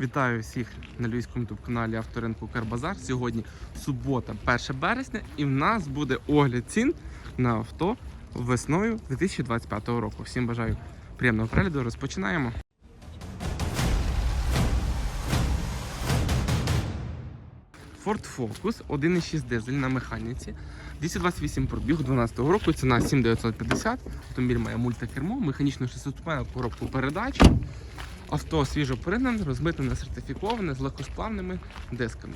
Вітаю всіх на львівському ютуб каналі Авторинку Карбазар. Сьогодні субота, 1 березня, і в нас буде огляд цін на авто весною 2025 року. Всім бажаю приємного перегляду. Розпочинаємо. Ford Focus 1.6 дизель на механіці. 228 пробігу 12 року, ціна 7950. Автомобіль має мультикермо, механічну шестиступенну коробку передач. Авто свіжо пригнане, розмитне, сертифіковане з легкосплавними дисками.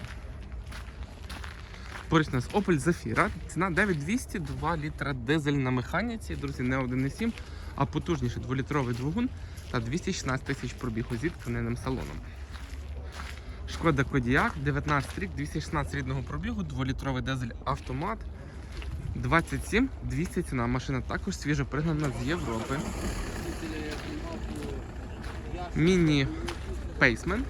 Поруч нас Opel Zafira. Ціна 9200, 2 літра дизель на механіці. Друзі, не 1,7, а потужніший 2-літровий двигун та 216 тисяч пробігу зі тканинним салоном. Шкода Кодіак, 19 рік, 216 рідного пробігу, 2-літровий дизель автомат. 27 200 ціна. Машина також свіжо пригнана з Європи. Міні Пейсмен.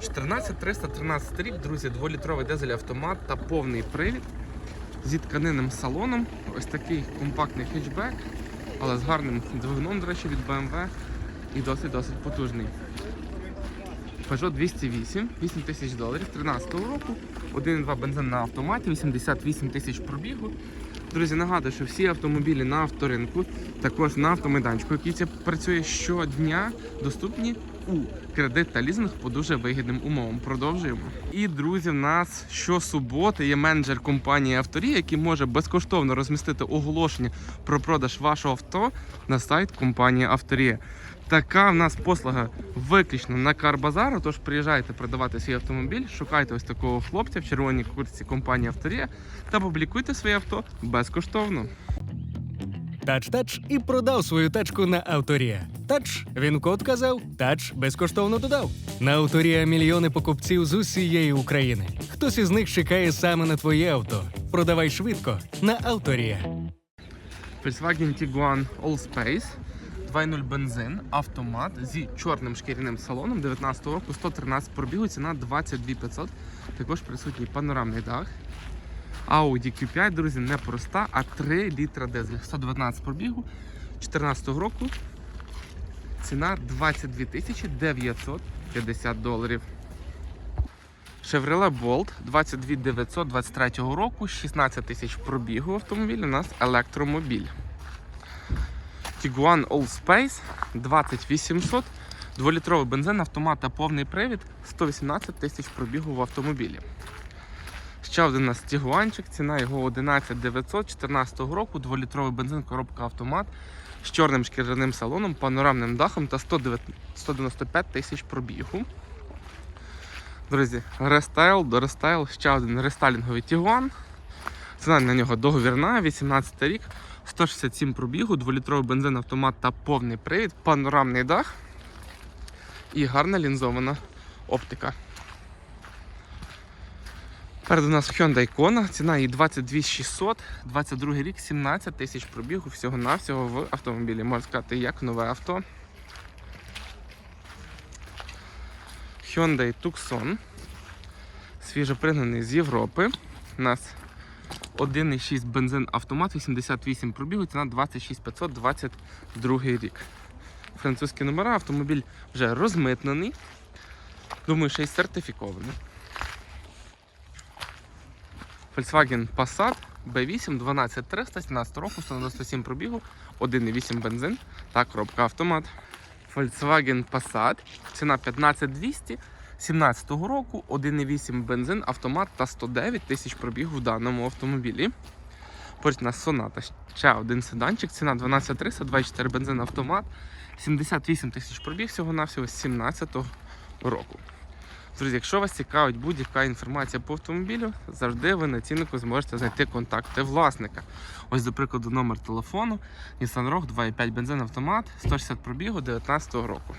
14313 рік, друзі, 2-літровий дизель автомат та повний привід зі тканинним салоном. Ось такий компактний хетчбек, але з гарним двигуном, до речі, від BMW і досить-досить потужний. Peugeot 208, 8 тисяч доларів 13-го року, 1,2 бензин на автоматі, 88 тисяч пробігу. Друзі, нагадую, що всі автомобілі на авторинку, також на автомайданчику, який працює щодня, доступні у кредит та лізинг по дуже вигідним умовам. Продовжуємо. І друзі, в нас щосуботи є менеджер компанії Авторія, який може безкоштовно розмістити оголошення про продаж вашого авто на сайт компанії Авторія. Така в нас послуга виключно на Карбазару. Тож приїжджайте продавати свій автомобіль, шукайте ось такого хлопця в червоній куртці компанії Авторія та публікуйте своє авто безкоштовно. Тач-тач і продав свою тачку на Авторія. Тач, він код казав, тач безкоштовно додав. На Авторія мільйони покупців з усієї України. Хтось із них чекає саме на твоє авто. Продавай швидко на Авторія. Volkswagen Tiguan Allspace 2.0 бензин, автомат зі чорним шкіряним салоном 19 року, 113 пробігу, ціна 22 500. Також присутній панорамний дах. Audi Q5, друзі, не проста, а 3 літра дизель. 119 пробігу 14 року. Ціна 22 тисячі 950 доларів. Chevrolet Bolt 22 923 року, 16 тисяч пробігу автомобіль. У нас електромобіль. Tiguan Allspace 20800, 2-літровий бензин, автомат та повний привід, 118 тисяч пробігу в автомобілі. Ще один у нас Тігуанчик, ціна його 11 900 14 року, 2-літровий бензин, коробка автомат з чорним шкіряним салоном, панорамним дахом та 195 тисяч пробігу. Друзі, рестайл до рестайл, ще один рестайлінговий Тігуан. Ціна на нього договірна, 18 рік, 167 пробігу, 2-літровий бензин, автомат та повний привід, панорамний дах і гарна лінзована оптика. Перед у нас Hyundai Kona, ціна її 22 600, 22 рік, 17 тисяч пробігу всього-навсього в автомобілі. Можна сказати, як нове авто. Hyundai Tucson. Свіжопригнаний з Європи. У нас 1,6 бензин автомат, 88 пробігу, ціна 26 500, 22 рік. Французькі номера, автомобіль вже розмитнений. Думаю, ще й сертифікований. Volkswagen Passat B8 12300, 17 року, 197 пробігу, 1,8 бензин та коробка автомат. Volkswagen Passat, ціна 15200, 17 року, 1,8 бензин, автомат та 109 тисяч пробігу в даному автомобілі. Поруч нас Sonata, ще один седанчик, ціна 12300, 24 бензин, автомат, 78 тисяч пробіг всього-навсього з 17 року. Друзі, якщо вас цікавить будь-яка інформація по автомобілю, завжди ви на ціннику зможете знайти контакти власника. Ось, до прикладу, номер телефону Nissan Rogue 2.5 бензин автомат, 160 пробігу 2019 року.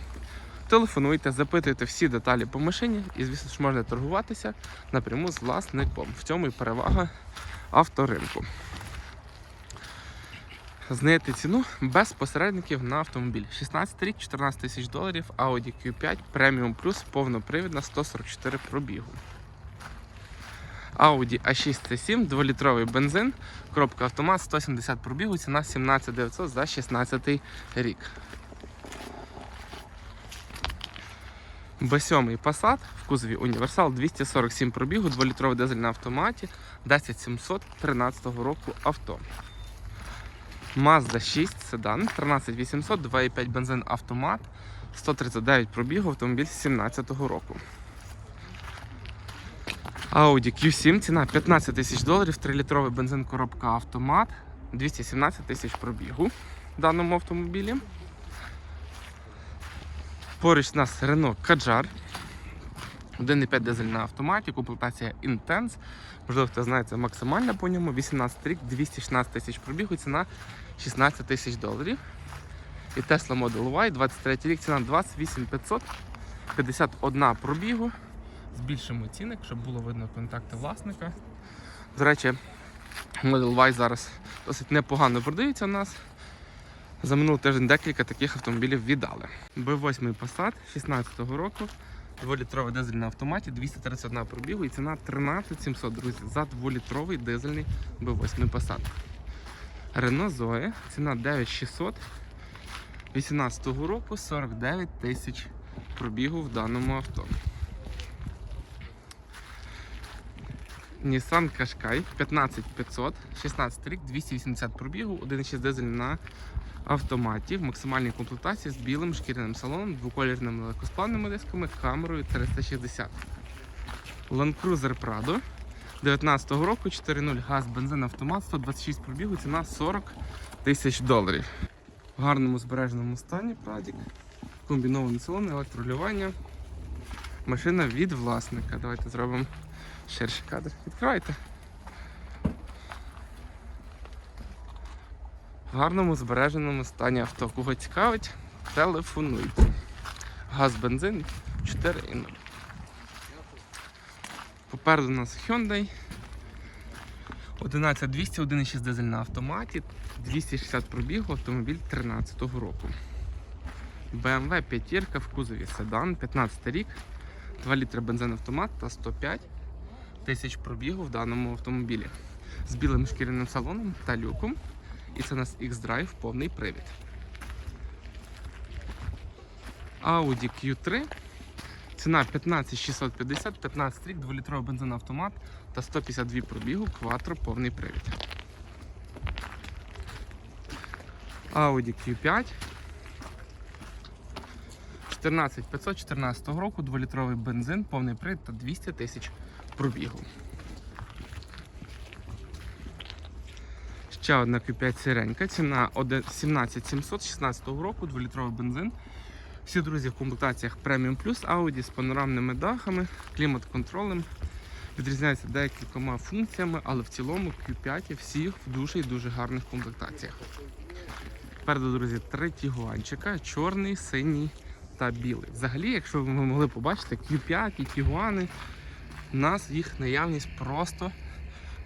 Телефонуйте, запитуйте всі деталі по машині і, звісно ж, можна торгуватися напряму з власником. В цьому і перевага авторинку. Знайти ціну без посередників на автомобіль. 16 рік, 14 тисяч доларів, Audi Q5 Premium Plus, повнопривідна 144 пробігу. Audi A6 C7, 2-літровий бензин, коробка автомат, 170 пробігу, ціна 17 900 за 16 рік. Б7 Passat в кузові Універсал 247 пробігу, 2-літровий дизель на автоматі, 10713 року авто. Mazda 6 седан, 13800, 2,5 бензин автомат, 139 пробігу, автомобіль 2017 року. Audi Q7, ціна 15 тисяч доларів, 3-літровий бензин коробка автомат, 217 тисяч пробігу в даному автомобілі. Поруч у нас Renault Kadjar. 1,5 дизель на автоматі, комплектація Intense. Можливо, хто знає, це максимальна по ньому. 18 рік, 216 тисяч пробігу, ціна 16 тисяч доларів. І Tesla Model Y, 23 рік, ціна 28 500, 51 пробігу. Збільшимо цінник, щоб було видно контакти власника. До речі, Model Y зараз досить непогано продається у нас. За минулий тиждень декілька таких автомобілів віддали. B8 Passat 16-го року, 2-літровий дизель на автоматі, 231 пробігу і ціна 13 700, друзі, за 2-літровий дизельний B8 Passat. Renault Zoe, ціна 9600, 18-го року, 49 тисяч пробігу в даному авто. Nissan Qashqai 15500, 16 рік, 280 пробігу, 1,6 дизель на автоматі в максимальній комплектації з білим шкіряним салоном, двоколірними легкосплавними дисками, камерою 360. Land Cruiser Prado 19-го року, 4.0 газ, бензин, автомат, 126 пробігу, ціна 40 тисяч доларів. В гарному збереженому стані Прадік. Комбінований салон, електролювання. Машина від власника. Давайте зробимо ширший кадр. Відкривайте. В гарному збереженому стані авто. Кого цікавить, телефонуйте. Газ, бензин 4,0. Попереду у нас Hyundai. 11200, 1,6 дизель на автоматі, 260 пробігу, автомобіль 13 року. BMW 5 в кузові седан, 15 рік, 2 літри бензин автомат та 105 тисяч пробігу в даному автомобілі. З білим шкіряним салоном та люком. І це у нас X-Drive повний привід. Audi Q3. Ціна 15650, 15 рік, 2-літровий бензин автомат та 152 пробігу, кватро повний привід. Audi Q5. 14500 14 року, 2-літровий бензин, повний привід та 200 тисяч пробігу. Ще одна Q5 сиренька, ціна 17700 16 року, 2-літровий бензин. Всі друзі в комплектаціях Premium Plus Audi з панорамними дахами, клімат-контролем. Відрізняються декількома функціями, але в цілому Q5 всі в дуже і дуже гарних комплектаціях. Попереду, друзі, три тігуанчика, чорний, синій та білий. Взагалі, якщо ви могли побачити, Q5 і тігуани, у нас їх наявність просто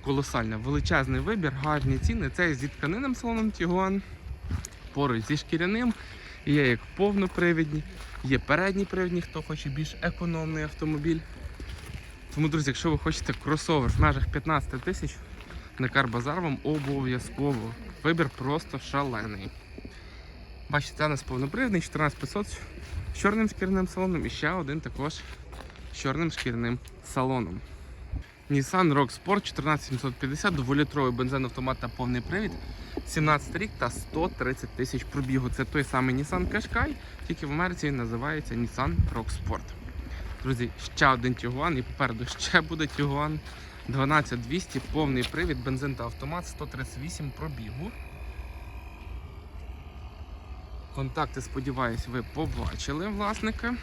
колосальна. Величезний вибір, гарні ціни. Це зі тканинним салоном Тігуан, поруч зі шкіряним. Є як повнопривідні, є передні привідні, хто хоче більш економний автомобіль. Тому, друзі, якщо ви хочете кросовер в межах 15 тисяч, на Карбазар вам обов'язково. Вибір просто шалений. Бачите, це у нас повнопривідний 14500 з чорним шкіряним салоном і ще один також чорним шкіряним салоном. Nissan Rogue Sport 14750, 2-літровий бензин автомат та повний привід, 17 рік та 130 тисяч пробігу. Це той самий Nissan Qashqai, тільки в Америці він називається Nissan Rogue Sport. Друзі, ще один Tiguan і попереду ще буде Tiguan 12200, повний привід, бензин та автомат, 138 пробігу. Контакти, сподіваюсь, ви побачили власника.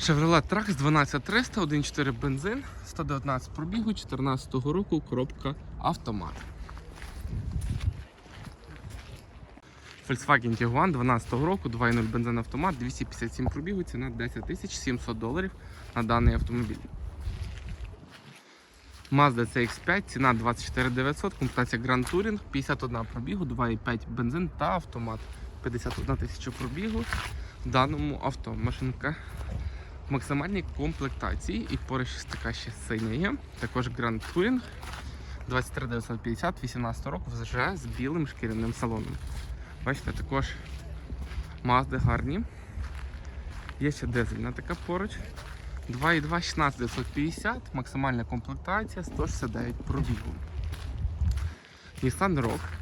Chevrolet Trax 12300, 1.4 бензин, 119 пробігу, 14 року, коробка автомат. Volkswagen Tiguan 12 року, 2.0 бензин автомат, 257 пробігу, ціна 10 700 доларів на даний автомобіль. Mazda CX5, ціна 24 900, комплектація Grand Touring, 51 пробігу, 2.5 бензин та автомат. 51 тисяча пробігу в даному авто. Машинка в максимальній комплектації і поруч така ще синя є. Також Grand Touring 23 950, 18 року вже з білим шкіряним салоном. Бачите, також Мазди гарні. Є ще дизельна така поруч. 2,2 16950, максимальна комплектація 169 пробігу. Nissan Rogue.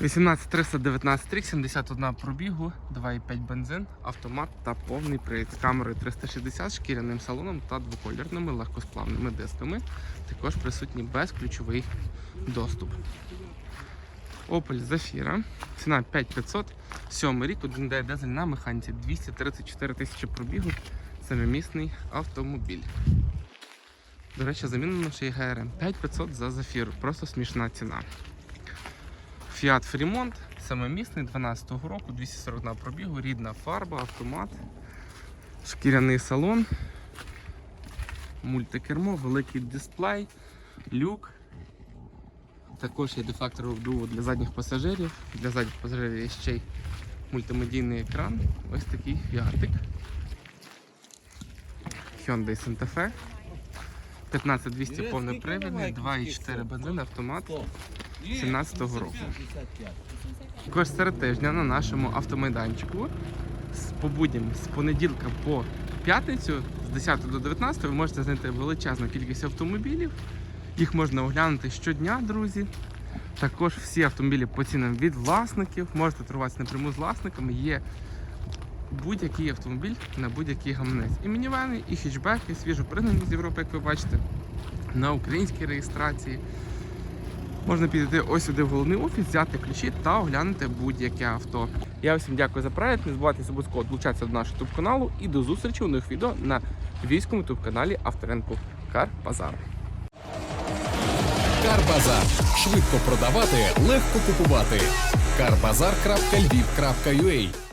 18319 рік, 71 пробігу, 2,5 бензин, автомат та повний привід камерою 360, шкіряним салоном та двокольорними легкосплавними дисками. Також присутній безключовий доступ. Opel Zafira. Ціна 5500, 7 рік, 1 дизель на механіці, 234 тисячі пробігу, семимісний автомобіль. До речі, замінено ще й ГРМ. 5500 за Zafira, просто смішна ціна. Fiat Fremont, самомісний 12-го року, 241 пробігу, рідна фарба, автомат, шкіряний салон, мультикермо, великий дисплей, люк. Також є дефактор обдуву для задніх пасажирів. Для задніх пасажирів є ще й мультимедійний екран. Ось такий фіатик. Hyundai Santa Fe. 15200 повний привідний, 2,4 бензин, автомат. 17-го року. Також серед тижня на нашому автомайданчику з по будням з понеділка по п'ятницю з 10 до 19 ви можете знайти величезну кількість автомобілів. Їх можна оглянути щодня, друзі. Також всі автомобілі по цінам від власників. Можете торгуватися напряму з власниками. Є будь-який автомобіль на будь-який гаманець. І мінівени, і хетчбеки, свіжо пригнані з Європи, як ви бачите, на українській реєстрації. Можна підійти ось сюди в головний офіс, взяти ключі та оглянути будь-яке авто. Я всім дякую за перегляд. Не забувайте обов'язково долучатися до нашого ютуб каналу і до зустрічі у нових відео на львівському ютуб каналі Авторинку Кар Базар. Карбазар. Швидко продавати, легко купувати. Карбазар.львів.ua